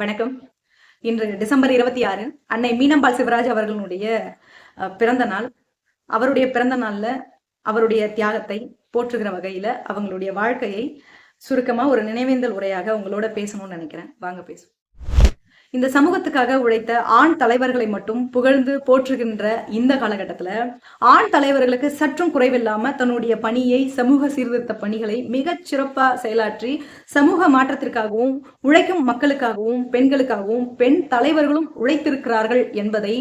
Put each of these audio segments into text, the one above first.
வணக்கம். இன்று டிசம்பர் இருபத்தி ஆறு அன்னை மீனம்பாள் சிவராஜ் அவர்களுடைய பிறந்த நாள். அவருடைய பிறந்த நாள்ல அவருடைய தியாகத்தை போற்றுகிற வகையில அவங்களுடைய வாழ்க்கையை சுருக்கமா ஒரு நினைவேந்தல் உரையாக உங்களோட பேசணும்னு நினைக்கிறேன். வாங்க பேசுவோம். இந்த சமூகத்துக்காக உழைத்த ஆண் தலைவர்களை மட்டும் புகழ்ந்து போற்றுகின்ற இந்த காலகட்டத்துல ஆண் தலைவர்களுக்கு சற்றும் குறைவில்லாம தன்னுடைய பணியை சமூக சீர்திருத்த பணிகளை மிகச் சிறப்பா செயலாற்றி சமூக மாற்றத்திற்காகவும் உழைக்கும் மக்களுக்காகவும் பெண்களுக்காகவும் பெண் தலைவர்களும் உழைத்திருக்கிறார்கள் என்பதை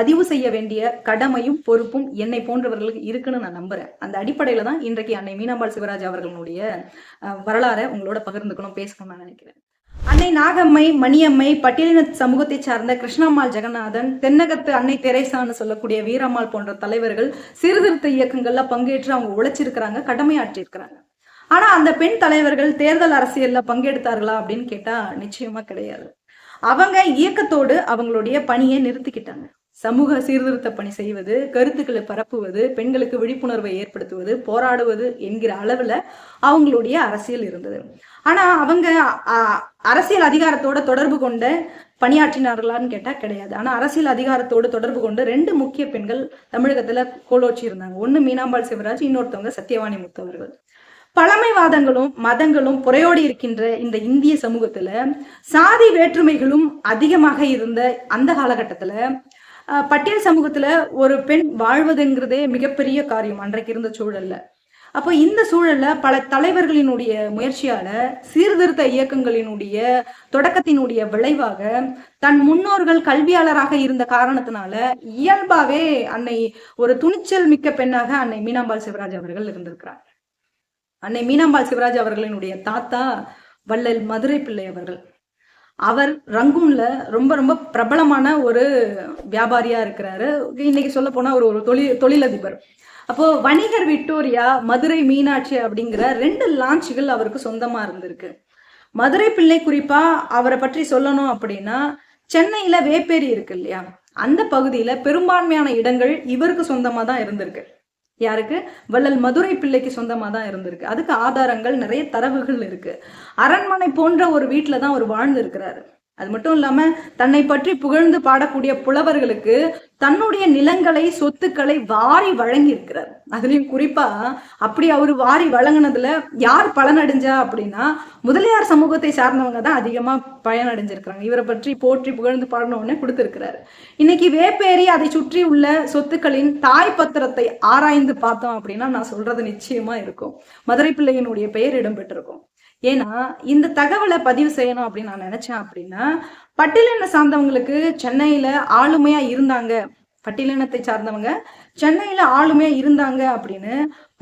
பதிவு செய்ய வேண்டிய கடமையும் பொறுப்பும் என்னை போன்றவர்களுக்கு இருக்குன்னு நான் நம்புறேன். அந்த அடிப்படையில தான் இன்றைக்கு அன்னை மீனாம்பாள் சிவராஜ் அவர்களுடைய வரலாறை உங்களோட பகிர்ந்துக்கணும் பேசணும்னு நான் நினைக்கிறேன். அன்னை நாகம்மை மணியம்மை பட்டியலின சமூகத்தை சார்ந்த கிருஷ்ணம்மாள் ஜெகநாதன் தென்னகத்து அன்னை தெரேசான்னு சொல்லக்கூடிய வீரம்மாள் போன்ற தலைவர்கள் சீர்திருத்த இயக்கங்கள்ல பங்கேற்று அவங்க உழைச்சிருக்கிறாங்க கடமையாற்றிருக்கிறாங்க. ஆனா அந்த பெண் தலைவர்கள் தேர்தல் அரசியல்ல பங்கெடுத்தார்களா அப்படின்னு கேட்டா நிச்சயமா கிடையாது. அவங்க இயக்கத்தோடு அவங்களுடைய பணியை நிறுத்திக்கிட்டாங்க. சமூக சீர்திருத்த பணி செய்வது கருத்துக்களை பரப்புவது பெண்களுக்கு விழிப்புணர்வை ஏற்படுத்துவது போராடுவது என்கிற அளவுல அவங்களுடைய அரசியல் இருந்தது. ஆனா அவங்க அரசியல் அதிகாரத்தோட தொடர்பு கொண்ட பணியாற்றினார்களான்னு கேட்டா கிடையாது. ஆனா அரசியல் அதிகாரத்தோடு தொடர்பு கொண்டு ரெண்டு முக்கிய பெண்கள் தமிழகத்துல கோலோச்சி இருந்தாங்க. ஒண்ணு மீனாம்பாள் சிவராஜ் இன்னொருத்தவங்க சத்யவாணி முத்தவர்கள் பழமைவாதங்களும் மதங்களும் புறையோடி இருக்கின்ற இந்த இந்திய சமூகத்துல சாதி வேற்றுமைகளும் அதிகமாக இருந்த அந்த காலகட்டத்துல பட்டியல் சமூகத்துல ஒரு பெண் வாழ்வதுங்கிறதே மிகப்பெரிய காரியம் அன்றைக்கு இருந்த சூழல்ல. அப்போ இந்த சூழல்ல பல தலைவர்களினுடைய முயற்சியால சீர்திருத்த இயக்கங்களினுடைய தொடக்கத்தினுடைய விளைவாக தன் முன்னோர்கள் கல்வியாளராக இருந்த காரணத்தினால இயல்பாவே அன்னை ஒரு துணிச்சல் மிக்க பெண்ணாக அன்னை மீனாம்பாள் சிவராஜ் அவர்கள் இருந்திருக்கிறார். அன்னை மீனாம்பாள் சிவராஜ் அவர்களினுடைய தாத்தா வள்ளல் மதுரை பிள்ளை அவர்கள். அவர் ரங்கூன்ல ரொம்ப ரொம்ப பிரபலமான ஒரு வியாபாரியா இருக்கிறாரு. இன்னைக்கு சொல்ல போனா ஒரு ஒரு தொழில் தொழிலதிபர். அப்போ வணிகர் விக்டோரியா மதுரை மீனாட்சி அப்படிங்கிற ரெண்டு லான்ச்சுகள் அவருக்கு சொந்தமா இருந்திருக்கு. மதுரை பிள்ளை குறிப்பா அவரை பற்றி சொல்லணும் அப்படின்னா சென்னையில வேப்பேரி இருக்கு இல்லையா? அந்த பகுதியில பெரும்பான்மையான இடங்கள் இவருக்கு சொந்தமா தான் இருந்திருக்கு. யாருக்கு? வள்ளல் மதுரை பிள்ளைக்கு சொந்தமா தான் இருந்திருக்கு. அதுக்கு ஆதாரங்கள் நிறைய தரவுகள் இருக்கு. அரண்மனை போன்ற ஒரு வீட்டில தான் அவர் வாழ்ந்து இருக்கிறாரு அது மட்டும் இல்லாம தன்னை பற்றி புகழ்ந்து பாடக்கூடிய புலவர்களுக்கு தன்னுடைய நிலங்களை சொத்துக்களை வாரி வழங்கி இருக்கிறார் அதுலயும் குறிப்பா அப்படி அவர் வாரி வழங்கினதுல யார் பலனடைஞ்சா அப்படின்னா முதலியார் சமூகத்தை சார்ந்தவங்க தான் அதிகமா பயனடைஞ்சிருக்கிறாங்க. இவரை பற்றி போற்றி புகழ்ந்து பாடினவுடனே கொடுத்திருக்கிறாரு. இன்னைக்கு வேப்பேரி அதை சுற்றி உள்ள சொத்துக்களின் தாய் பத்திரத்தை ஆராய்ந்து பார்த்தோம் அப்படின்னா நான் சொல்றது நிச்சயமா இருக்கும். மதுரை பிள்ளையினுடைய பெயர் இடம்பெற்றிருக்கும். ஏன்னா இந்த தகவலை பதிவு செய்யணும் அப்படின்னு நான் நினைச்சேன் அப்படின்னா பட்டியலின சார்ந்தவங்களுக்கு சென்னையில ஆளுமையா இருந்தாங்க. பட்டியலினத்தை சார்ந்தவங்க சென்னையில ஆளுமையா இருந்தாங்க அப்படின்னு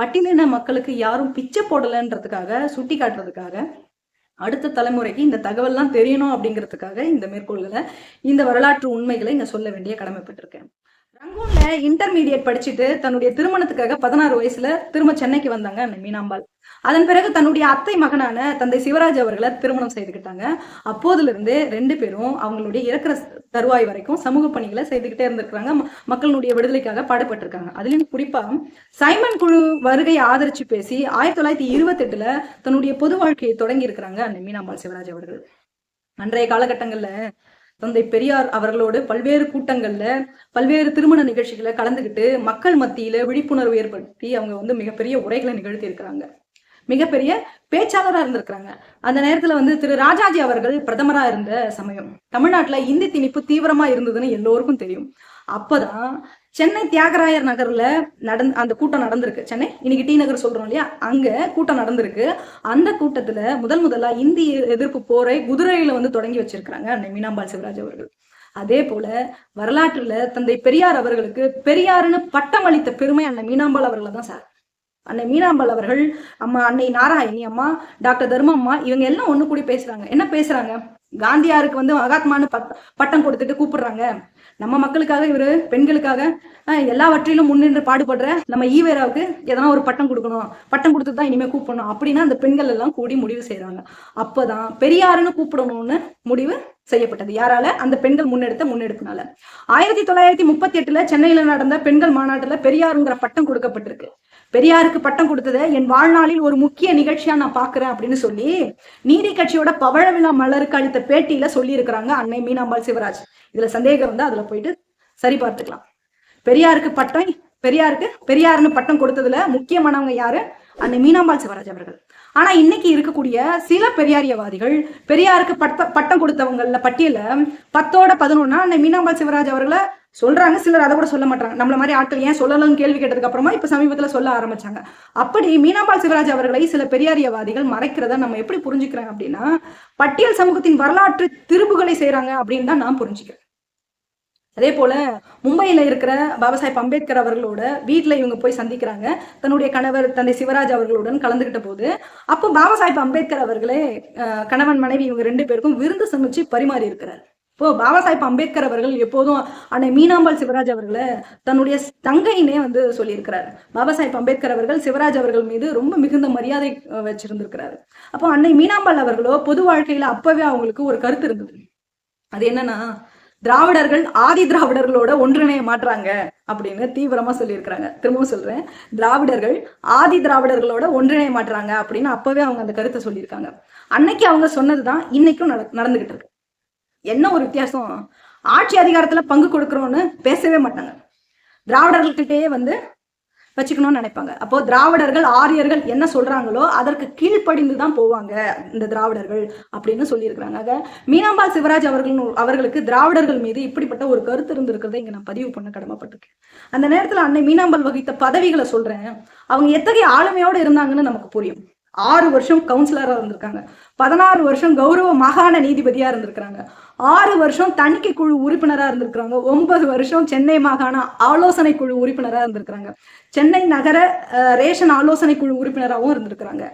பட்டியலின மக்களுக்கு யாரும் பிச்சை போடலைன்றதுக்காக சுட்டி காட்டுறதுக்காக அடுத்த தலைமுறைக்கு இந்த தகவல்லாம் தெரியணும் அப்படிங்கிறதுக்காக இந்த மேற்கோள்களை இந்த வரலாற்று உண்மைகளை இங்க சொல்ல வேண்டிய கடமைப்பட்டிருக்கேன். ரங்கூன்ல இன்டர்மீடியட் படிச்சுட்டு தன்னுடைய திருமணத்துக்காக பதினாறு வயசுல திரும்ப சென்னைக்கு வந்தாங்க மீனாம்பாள். அதன் பிறகு தன்னுடைய அத்தை மகனான தந்தை சிவராஜ் அவர்களை திருமணம் செய்துக்கிட்டாங்க. அப்போதுல இருந்து ரெண்டு பேரும் அவங்களுடைய இறக்குற தருவாய் வரைக்கும் சமூக பணிகளை செய்துக்கிட்டே இருந்திருக்கிறாங்க. மக்களுடைய விடுதலைக்காக பாடுபட்டிருக்காங்க. அதுலயும் குறிப்பா சைமன் குழு வருகையை ஆதரிச்சு பேசி ஆயிரத்தி தொள்ளாயிரத்தி இருபத்தெட்டுல தன்னுடைய பொது வாழ்க்கையை தொடங்கி இருக்கிறாங்க அந்த மீனாம்பாள் சிவராஜ் அவர்கள். அன்றைய காலகட்டங்கள்ல தந்தை பெரியார் அவர்களோடு பல்வேறு கூட்டங்கள்ல பல்வேறு திருமண நிகழ்ச்சிகளை கலந்துக்கிட்டு மக்கள் மத்தியில விழிப்புணர்வு ஏற்படுத்தி அவங்க வந்து மிகப்பெரிய உரைகளை நிகழ்த்தி இருக்கிறாங்க மிகப்பெரிய பேச்சாளரா இருந்திருக்கிறாங்க. அந்த நேரத்துல வந்து திரு ராஜாஜி அவர்கள் பிரதமரா இருந்த சமயம் தமிழ்நாட்டுல இந்தி திணிப்பு தீவிரமா இருந்ததுன்னு எல்லோருக்கும் தெரியும். அப்பதான் சென்னை தியாகராயர் நகர்ல நடந் அந்த கூட்டம் நடந்திருக்கு. சென்னை? இன்னைக்கு டி நகர் சொல்றோம் இல்லையா? அங்க கூட்டம் நடந்திருக்கு. அந்த கூட்டத்துல முதல் முதலா இந்திய எதிர்ப்பு போரை குதிரையில வந்து தொடங்கி வச்சிருக்கிறாங்க அன்னை மீனாம்பாள் சிவராஜ் அவர்கள். அதே போல வரலாற்றுல தந்தை பெரியார் அவர்களுக்கு பெரியாருன்னு பட்டம் அளித்த பெருமை அன்னை மீனாம்பாள் அவர்களை தான் சார். அன்னை மீனாம்பாள் அவர்கள் அம்மா அன்னை நாராயணி அம்மா டாக்டர் தர்மம்மா இவங்க எல்லாம் ஒண்ணு கூடி பேசுறாங்க. என்ன பேசுறாங்க? காந்தியாருக்கு வந்து மகாத்மான்னு பட் பட்டம் கொடுத்துட்டு கூப்பிடுறாங்க. நம்ம மக்களுக்காக இவரு பெண்களுக்காக எல்லாவற்றிலும் முன்னின்று பாடுபடுற நம்ம ஈவேராவுக்கு எதனா ஒரு பட்டம் கொடுக்கணும். பட்டம் கொடுத்து தான் இனிமேல் கூப்பிடணும். அப்படின்னா அந்த பெண்கள் எல்லாம் கூடி முடிவு செய்கிறாங்க அப்போதான் பெரியாருன்னு கூப்பிடணும்னு முடிவு செய்யப்பட்டது. யாரால? அந்த பெண்கள் முன்னெடுத்த முன்னெடுப்பினால. ஆயிரத்தி தொள்ளாயிரத்தி முப்பத்தி எட்டுல சென்னையில நடந்த பெண்கள் மாநாட்டுல பெரியாருங்கிற பட்டம் கொடுக்கப்பட்டிருக்கு. பெரியாருக்கு பட்டம் கொடுத்ததை என் வாழ்நாளில் ஒரு முக்கிய நிகழ்ச்சியா நான் பாக்குறேன் அப்படின்னு சொல்லி நீதி கட்சியோட பவழ விழா மலருக்கு அளித்த பேட்டியில சொல்லி இருக்கிறாங்க அன்னை மீனாம்பாள் சிவராஜ். இதுல சந்தேகம் வந்து அதுல போயிட்டு சரி பார்த்துக்கலாம். பெரியாருக்கு பட்டம் பெரியாருக்கு பெரியாருன்னு பட்டம் கொடுத்ததுல முக்கியமானவங்க யாரு? அன்னை மீனாம்பாள் சிவராஜ் அவர்கள். ஆனா இன்னைக்கு இருக்கக்கூடிய சில பெரியாரியவாதிகள் பெரியாருக்கு பட்ட பட்டம் கொடுத்தவங்கள பட்டியல பத்தோட பதினொன்னா அன்னை மீனாம்பாள் சிவராஜ் அவர்களை சொல்றாங்க சிலர் அதை கூட சொல்ல மாட்டாங்க நம்மள மாதிரி ஆட்கள் ஏன் சொல்லலன்னு கேள்வி கேட்டதுக்கு அப்புறமா இப்ப சமீபத்துல சொல்ல ஆரம்பிச்சாங்க. அப்படி மீனாம்பாள் சிவராஜ் அவர்களை சில பெரியாரியவாதிகள் மறைக்கிறத நம்ம எப்படி புரிஞ்சுக்கிறோம் அப்படின்னா பட்டியல் சமூகத்தின் வரலாற்று திருப்புகளை செய்யறாங்க அப்படின்னு தான் நான் புரிஞ்சுக்கிறேன். அதே போல மும்பையில இருக்கிற பாபா சாஹிப் அம்பேத்கர் அவர்களோட வீட்டுல இவங்க போய் சந்திக்கிறாங்க. தன்னுடைய கணவர் தந்தை சிவராஜ் அவர்களுடன் கலந்துகிட்ட போது அப்போ பாபா சாஹிப் அம்பேத்கர் அவர்களே கணவன் மனைவி இவங்க ரெண்டு பேருக்கும் விருந்து சமைச்சு பரிமாறி இருக்கிறார். இப்போ பாபா சாஹிப் அம்பேத்கர் அவர்கள் எப்போதும் அன்னை மீனாம்பாள் சிவராஜ் அவர்களை தன்னுடைய தங்கையினே வந்து சொல்லியிருக்கிறார். பாபா சாஹிப் அம்பேத்கர் அவர்கள் சிவராஜ் அவர்கள் மீது ரொம்ப மிகுந்த மரியாதை அஹ், வச்சிருந்திருக்கிறாரு. அப்போ அன்னை மீனாம்பாள் அவர்களோ பொது வாழ்க்கையில அப்பவே அவங்களுக்கு ஒரு கருத்து இருந்தது. அது என்னன்னா திராவிடர்கள் ஆதி திராவிடர்களோட ஒன்றிணைய மாட்றாங்க அப்படின்னு தீவிரமா சொல்லியிருக்கிறாங்க. திரும்பவும் சொல்றேன் திராவிடர்கள் ஆதி திராவிடர்களோட ஒன்றிணைய மாட்றாங்க அப்படின்னு அப்பவே அவங்க அந்த கருத்தை சொல்லியிருக்காங்க. அன்னைக்கு அவங்க சொன்னதுதான் இன்னைக்கும் நட நடந்துகிட்டு இருக்கு. என்ன ஒரு வித்தியாசம்? ஆட்சி அதிகாரத்துல பங்கு கொடுக்குறோன்னு பேசவே மாட்டாங்க. திராவிடர்கள்கிட்டயே வந்து வச்சுக்கணும்னு நினைப்பாங்க. அப்போ திராவிடர்கள் ஆரியர்கள் என்ன சொல்றாங்களோ அதற்கு கீழ்ப்படிந்து தான் போவாங்க இந்த திராவிடர்கள் அப்படின்னு சொல்லியிருக்கிறாங்க. ஆக மீனாம்பாள் சிவராஜ் அவர்கள் அவர்களுக்கு திராவிடர்கள் மீது இப்படிப்பட்ட ஒரு கருத்து இருந்திருக்கிறத இங்க நான் பதிவு பண்ண கடமைப்பட்டிருக்கேன். அந்த நேரத்துல அன்னை மீனாம்பாள் வகித்த பதவிகளை சொல்றேன். அவங்க எத்தகைய ஆளுமையோடு இருந்தாங்கன்னு நமக்கு புரியும். ஆறு வருஷம் கவுன்சிலராக இருந்திருக்காங்க. பதினாறு வருஷம் கௌரவ மாகாண நீதிபதியாக இருந்திருக்கிறாங்க. ஆறு வருஷம் தணிக்கை குழு உறுப்பினராக இருந்திருக்கிறாங்க. ஒன்பது வருஷம் சென்னை மாகாண ஆலோசனை குழு உறுப்பினராக இருந்திருக்கிறாங்க. சென்னை நகர ரேஷன் ஆலோசனை குழு உறுப்பினராகவும் இருந்திருக்கிறாங்க.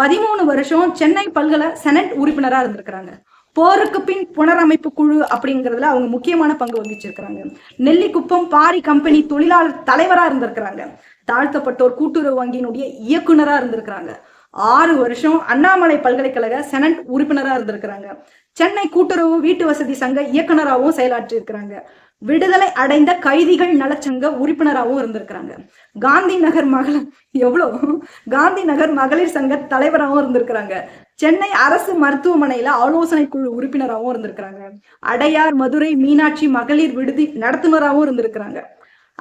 பதிமூணு வருஷம் சென்னை பல்கலை செனட் உறுப்பினராக இருந்திருக்கிறாங்க. போருக்கு பின் புனரமைப்பு குழு அப்படிங்கிறதுல அவங்க முக்கியமான பங்கு வகிச்சிருக்கிறாங்க. நெல்லிக்குப்பம் பாரி கம்பெனி தொழிலாளர் தலைவராக இருந்திருக்கிறாங்க. தாழ்த்தப்பட்டோர் கூட்டுறவு வங்கியினுடைய இயக்குனராக இருந்திருக்கிறாங்க. ஆறு வருஷம் அண்ணாமலை பல்கலைக்கழக செனட் உறுப்பினரா இருந்திருக்கிறாங்க. சென்னை கூட்டுறவு வீட்டு வசதி சங்க இயக்குனராகவும் செயலாற்றி இருக்கிறாங்க. விடுதலை அடைந்த கைதிகள் நலச்சங்க உறுப்பினராகவும் இருந்திருக்கிறாங்க. காந்தி நகர் மகளிர் எவ்வளோ? காந்தி நகர் மகளிர் சங்க தலைவராகவும் இருந்திருக்கிறாங்க. சென்னை அரசு மருத்துவமனையில ஆலோசனை குழு உறுப்பினராகவும் இருந்திருக்கிறாங்க. அடையார் மதுரை மீனாட்சி மகளிர் விடுதி நடத்துனராகவும் இருந்திருக்கிறாங்க.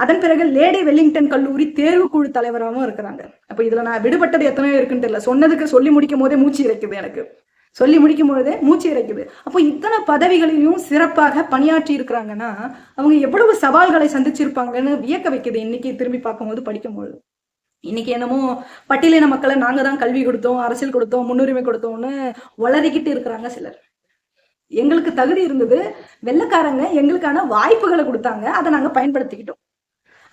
அதன் பிறகு லேடி வெல்லிங்டன் கல்லூரி தேர்வுக்குழு தலைவராகவும் இருக்கிறாங்க. அப்போ இதில் நான் விடுபட்டது எத்தனையோ இருக்குன்னு தெரியல. சொன்னதுக்கு சொல்லி முடிக்கும் போதே மூச்சு இறைக்குது எனக்கு. சொல்லி முடிக்கும் பொழுதே மூச்சு இறைக்குது. அப்போ இத்தனை பதவிகளிலும் சிறப்பாக பணியாற்றி இருக்கிறாங்கன்னா அவங்க எவ்வளவு சவால்களை சந்திச்சிருப்பாங்கன்னு வியக்க வைக்குது இன்னைக்கு திரும்பி பார்க்கும்போது படிக்கும்போது. இன்னைக்கு என்னமோ பட்டியலின மக்களை நாங்க தான் கல்வி கொடுத்தோம் அரசியல் கொடுத்தோம் முன்னுரிமை கொடுத்தோம்னு வளரிக்கிட்டு இருக்கிறாங்க சிலர். எங்களுக்கு தகுதி இருந்தது வெள்ளைக்காரங்க எங்களுக்கான வாய்ப்புகளை கொடுத்தாங்க அதை நாங்க பயன்படுத்திக்கிட்டோம்.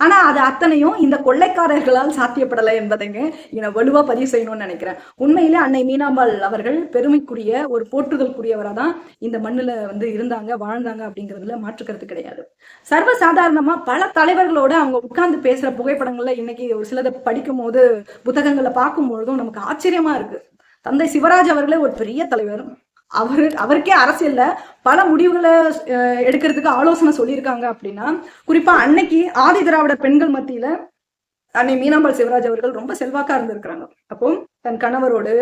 ஆனா அது அத்தனையும் இந்த கொள்ளைக்காரர்களால் சாத்தியப்படலை என்பதைங்க என்னை வலுவா பதிவு செய்யணும்னு நினைக்கிறேன். உண்மையிலே அன்னை மீனாம்பாள் அவர்கள் பெருமைக்குரிய ஒரு போற்றுதல்குரியவராக தான் இந்த மண்ணுல வந்து இருந்தாங்க வாழ்ந்தாங்க அப்படிங்கிறதுல மாற்றுக்கிறது கிடையாது. சர்வசாதாரணமா பல தலைவர்களோட அவங்க உட்கார்ந்து பேசுற புகைப்படங்கள்ல இன்னைக்கு ஒரு சிலதை படிக்கும் போது புத்தகங்களை பார்க்கும் பொழுதும் நமக்கு ஆச்சரியமா இருக்கு. தந்தை சிவராஜ் அவர்களே ஒரு பெரிய தலைவர். அவர் அவருக்கே அரசியல்ல பல முடிவுகளை அஹ், எடுக்கிறதுக்கு ஆலோசனை சொல்லியிருக்காங்க அப்படின்னா குறிப்பா அன்னைக்கு ஆதி திராவிட பெண்கள் மத்தியில அன்னை மீனாம்பாள் சிவராஜ் அவர்கள் ரொம்ப செல்வாக்கா இருந்திருக்கிறாங்க. அப்போ தன் கணவரோடு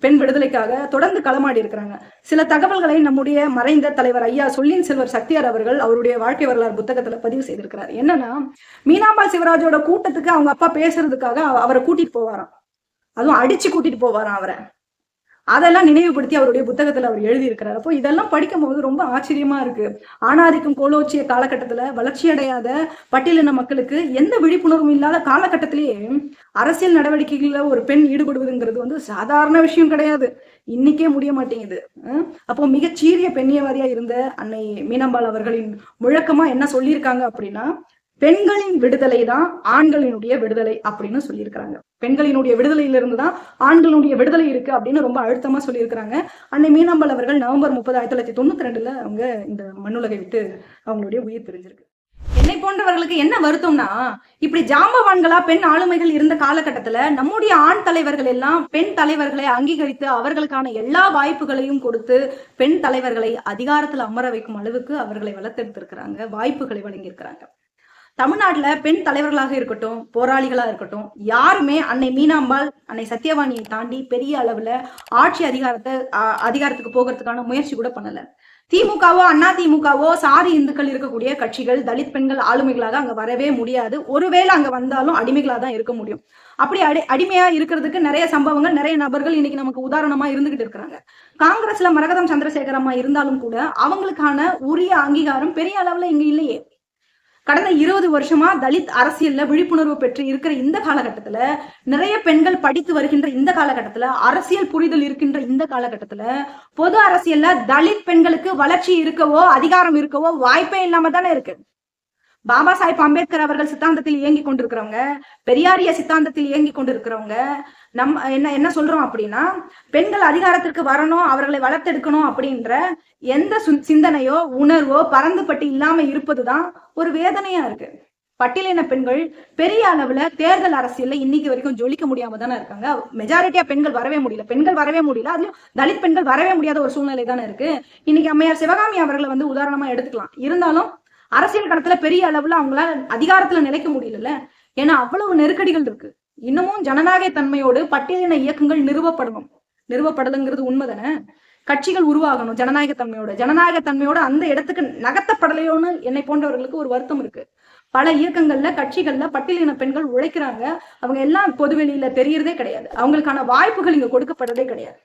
பெண் விடுதலைக்காக தொடர்ந்து களமாடி இருக்கிறாங்க. சில தகவல்களை நம்முடைய மறைந்த தலைவர் ஐயா சொல்லின் செல்வர் சக்தியார் அவர்கள் அவருடைய வாழ்க்கை வரலாறு புத்தகத்துல பதிவு செய்திருக்கிறார். என்னன்னா மீனாம்பாள் சிவராஜோட கூட்டத்துக்கு அவங்க அப்பா பேசுறதுக்காக அவரை கூட்டிட்டு போவாராம். அதுவும் அடிச்சு கூட்டிட்டு போவாராம் அவரை. அதெல்லாம் நினைவுபடுத்தி அவருடைய புத்தகத்துல அவர் எழுதியிருக்கிறார். அப்போ இதெல்லாம் படிக்கும்போது ரொம்ப ஆச்சரியமா இருக்கு. ஆணாதிக்கும் கோலோச்சிய காலகட்டத்துல வளர்ச்சி அடையாத பட்டியலின மக்களுக்கு எந்த விழிப்புணர்வும் இல்லாத காலகட்டத்திலேயே அரசியல் நடவடிக்கைகள்ல ஒரு பெண் ஈடுபடுவதுங்கிறது வந்து சாதாரண விஷயம் கிடையாது. இன்னைக்கே முடிய மாட்டேங்குது. அஹ் அப்போ மிகச்சீரிய பெண்ணியவாதியா இருந்த அன்னை மீனம்பாள் அவர்களின் முழக்கமா என்ன சொல்லியிருக்காங்க அப்படின்னா பெண்களின் விடுதலை தான் ஆண்களினுடைய விடுதலை அப்படின்னு சொல்லியிருக்கிறாங்க. பெண்களினுடைய விடுதலையிலிருந்து தான் ஆண்களுடைய விடுதலை இருக்கு அப்படின்னு ரொம்ப அழுத்தமா சொல்லியிருக்கிறாங்க. அன்னை மீனாம்பாள் அவர்கள் நவம்பர் முப்பது ஆயிரத்தி தொள்ளாயிரத்தி தொண்ணூத்தி ரெண்டுல அவங்க இந்த மண்ணுலகை விட்டு அவங்களுடைய உயிர் பிரிஞ்சிருக்கு. என்னை போன்றவர்களுக்கு என்ன வருத்தம்னா இப்படி ஜாம்பவான்களா பெண் ஆளுமைகள் இருந்த காலகட்டத்துல நம்முடைய ஆண் தலைவர்கள் எல்லாம் பெண் தலைவர்களை அங்கீகரித்து அவர்களுக்கான எல்லா வாய்ப்புகளையும் கொடுத்து பெண் தலைவர்களை அதிகாரத்துல அமர வைக்கும் அளவுக்கு அவர்களை வளர்த்தெடுத்திருக்கிறாங்க வாய்ப்புகளை வழங்கியிருக்கிறாங்க. தமிழ்நாட்டில் பெண் தலைவர்களாக இருக்கட்டும் போராளிகளாக இருக்கட்டும் யாருமே அன்னை மீனாம்பாள் அன்னை சத்யவாணியை தாண்டி பெரிய அளவில் ஆட்சி அதிகாரத்தை அ- அதிகாரத்துக்கு போகிறதுக்கான முயற்சி கூட பண்ணலை. திமுகவோ அண்ணா திமுகவோ சாதி இந்துக்கள் இருக்கக்கூடிய கட்சிகள் தலித் பெண்கள் ஆளுமைகளாக அங்க வரவே முடியாது. ஒருவேளை அங்க வந்தாலும் அடிமைகளா தான் இருக்க முடியும். அப்படி அடி அடிமையா இருக்கிறதுக்கு நிறைய சம்பவங்கள் நிறைய நபர்கள் இன்னைக்கு நமக்கு உதாரணமா இருந்துகிட்டு இருக்கிறாங்க. காங்கிரஸ்ல மரகதம் சந்திரசேகர் இருந்தாலும் கூட அவங்களுக்கான உரிய அங்கீகாரம் பெரிய அளவுல இங்க இல்லையே. கடந்த இருபது வருஷமா தலித் அரசியல்ல விழிப்புணர்வு பெற்று இருக்கிற இந்த காலகட்டத்துல நிறைய பெண்கள் படித்து வருகின்ற இந்த காலகட்டத்துல அரசியல் புரிதல் இருக்கின்ற இந்த காலகட்டத்துல பொது அரசியல்ல தலித் பெண்களுக்கு வளர்ச்சி இருக்கவோ அதிகாரம் இருக்கவோ வாய்ப்பே இல்லாம தானே இருக்கு. பாபா சாஹிப் அம்பேத்கர் அவர்கள் சித்தாந்தத்தில் இயங்கி கொண்டிருக்கிறவங்க பெரியாரிய சித்தாந்தத்தில் இயங்கி கொண்டிருக்கிறவங்க நம்ம என்ன என்ன சொல்றோம் அப்படின்னா பெண்கள் அதிகாரத்திற்கு வரணும் அவர்களை வளர்த்தெடுக்கணும் அப்படின்ற எந்த சிந்தனையோ உணர்வோ பறந்துபட்டு இல்லாம இருப்பதுதான் ஒரு வேதனையா இருக்கு. பட்டியலின பெண்கள் பெரிய அளவுல தேர்தல் அரசியல்ல இன்னைக்கு வரைக்கும் ஜொலிக்க முடியாம தானே இருக்காங்க. மெஜாரிட்டியா பெண்கள் வரவே முடியல. பெண்கள் வரவே முடியல. அதுலயும் தலித் பெண்கள் வரவே முடியாத ஒரு சூழ்நிலை தானே இருக்கு. இன்னைக்கு அம்மையார் சிவகாமி அவர்களை வந்து உதாரணமா எடுத்துக்கலாம். இருந்தாலும் அரசியல் களத்துல பெரிய அளவுல அவங்களால அதிகாரத்துல நிலைக்க முடியல ஏன்னா அவ்வளவு நெருக்கடிகள் இருக்கு. இன்னமும் ஜனநாயக தன்மையோடு பட்டியலின இயக்கங்கள் நிறுவப்படணும். நிறுவப்படலுங்கிறது உண்மைதானே? கட்சிகள் உருவாகணும் ஜனநாயக தன்மையோட ஜனநாயக தன்மையோட அந்த இடத்துக்கு நகர்த்தப்படலையோன்னு என்னை போன்றவர்களுக்கு ஒரு வருத்தம் இருக்கு. பல இயக்கங்கள்ல கட்சிகள்ல பட்டியலின பெண்கள் உழைக்கிறாங்க. அவங்க எல்லாம் பொதுவெளியில தெரியறதே கிடையாது. அவங்களுக்கான வாய்ப்புகள் இங்க கொடுக்கப்படுறதே கிடையாது.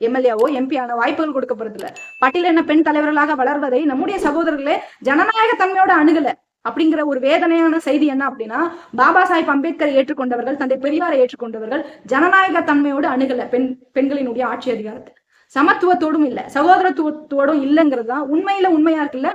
எம்எல்ஏவோ எம்பி ஆன வாய்ப்புகள் கொடுக்கப்படுறது இல்ல பட்டியலின பெண் தலைவர்களாக வளர்வதை நம்முடைய சகோதரர்களே ஜனநாயக தன்மையோட அணுகல. அப்படிங்கிற ஒரு வேதனையான செய்தி என்ன அப்படின்னா பாபா சாஹிப் அம்பேத்கர் ஏற்றுக்கொண்டவர்கள் தந்தை பெரியாரை ஏற்றுக்கொண்டவர்கள் ஜனநாயக தன்மையோடு அணுகல பெண் பெண்களினுடைய ஆட்சி அதிகாரத்தை. சமத்துவத்தோடும் இல்ல சகோதரத்துவத்தோடும் இல்லைங்கிறது தான் உண்மையில உண்மையா இருக்குல்ல?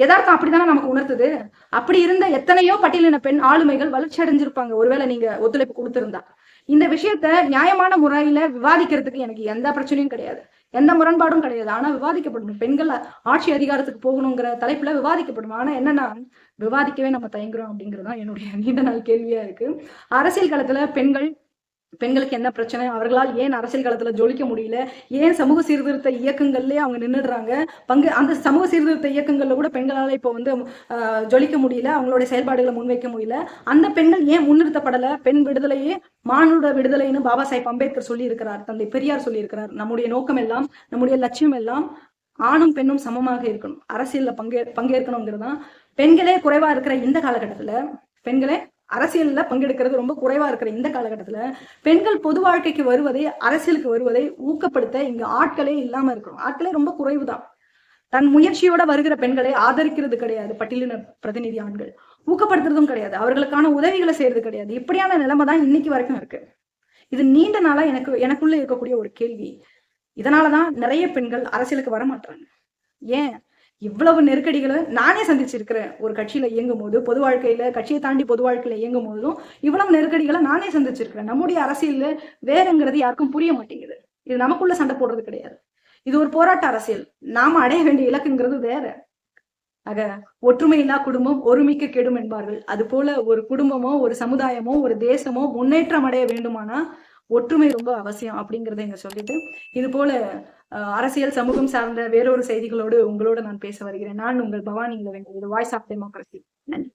யதார்த்தம் அப்படிதானே நமக்கு உணர்த்துது? அப்படி இருந்த எத்தனையோ பட்டியலின பெண் ஆளுமைகள் வளர்ச்சி அடைஞ்சிருப்பாங்க. ஒருவேளை நீங்க ஒத்துழைப்பு கொடுத்திருந்தா. இந்த விஷயத்த நியாயமான முறையில விவாதிக்கிறதுக்கு எனக்கு எந்த பிரச்சனையும் கிடையாது. எந்த முரண்பாடும் கிடையாது. ஆனா விவாதிக்கப்படணும் பெண்கள் ஆட்சி அதிகாரத்துக்கு போகணுங்கிற தலைப்புல விவாதிக்கப்படும். ஆனா என்னன்னா விவாதிக்கவே நம்ம தயங்குறோம் அப்படிங்கறதுதான் என்னுடைய நீண்ட நாள் கேள்வியா இருக்கு. அரசியல் களத்துல பெண்கள் பெண்களுக்கு என்ன பிரச்சனை? அவர்களால் ஏன் அரசியல் களத்துல ஜொலிக்க முடியல? ஏன் சமூக சீர்திருத்த இயக்கங்கள்லயே அவங்க நின்னுடுறாங்க? பங்கு அந்த சமூக சீர்திருத்த இயக்கங்கள்ல கூட பெண்களால இப்போ வந்து ஆஹ், ஜொலிக்க முடியல. அவங்களுடைய செயல்பாடுகளை முன்வைக்க முடியல. அந்த பெண்கள் ஏன் முன்னிறுத்தப்படல? பெண் விடுதலையே மானுட விடுதலைன்னு பாபா சாஹிப் அம்பேத்கர் சொல்லி இருக்கிறார் தந்தை பெரியார் சொல்லி இருக்கிறார் நம்முடைய நோக்கம் எல்லாம் நம்முடைய லட்சியம் எல்லாம் ஆணும் பெண்ணும் சமமாக இருக்கணும். அரசியல்ல பங்கே பங்கேற்கணுங்கிறது தான். பெண்களே குறைவா இருக்கிற இந்த காலகட்டத்துல பெண்களே அரசியல்ல பங்கெடுக்கிறது ரொம்ப குறைவா இருக்கிற இந்த காலகட்டத்துல பெண்கள் பொது வாழ்க்கைக்கு வருவதை அரசியலுக்கு வருவதை ஊக்கப்படுத்த இங்க ஆட்களே இல்லாம இருக்கிறோம். ஆட்களே ரொம்ப குறைவுதான். தன் முயற்சியோட வருகிற பெண்களை ஆதரிக்கிறது கிடையாது பட்டியலின பிரதிநிதி ஆண்கள். ஊக்கப்படுத்துறதும் கிடையாது. அவர்களுக்கான உதவிகளை செய்யறது கிடையாது. இப்படியான நிலைமை தான் இன்னைக்கு வரைக்கும் இருக்கு. இது நீண்ட நாளா எனக்கு எனக்குள்ள இருக்கக்கூடிய ஒரு கேள்வி. இதனாலதான் நிறைய பெண்கள் அரசியலுக்கு வர மாட்டாங்க ஏன்? இவ்வளவு நெருக்கடிகளை நானே சந்திச்சிருக்கிறேன். ஒரு கட்சியில இயங்கும் போது பொது வாழ்க்கையில கட்சியை தாண்டி பொது வாழ்க்கையில இயங்கும் போதும் இவ்வளவு நெருக்கடிகளை நானே சந்திச்சிருக்கிறேன். நம்முடைய அரசியல்ல வேறங்கிறது யாருக்கும் புரிய மாட்டேங்குது. இது நமக்குள்ள சண்டை போடுறது கிடையாது. இது ஒரு போராட்ட அரசியல். நாம அடைய வேண்டிய இலக்குங்கிறது வேற. ஆக ஒற்றுமையில்லா குடும்பம் ஒருமிக்க கெடும் என்பார்கள். அது போல ஒரு குடும்பமோ ஒரு சமுதாயமோ ஒரு தேசமோ முன்னேற்றம் அடைய வேண்டுமானா ஒற்றுமை ரொம்ப அவசியம் அப்படிங்கிறத இங்க சொல்லிட்டு இது போல அஹ், அரசியல் சமூகம் சார்ந்த வேறொரு செய்திகளோடு உங்களோட நான் பேச வருகிறேன். நான் உங்கள் பவானி வாய்ஸ் ஆஃப் டெமோக்ரஸி. நன்றி.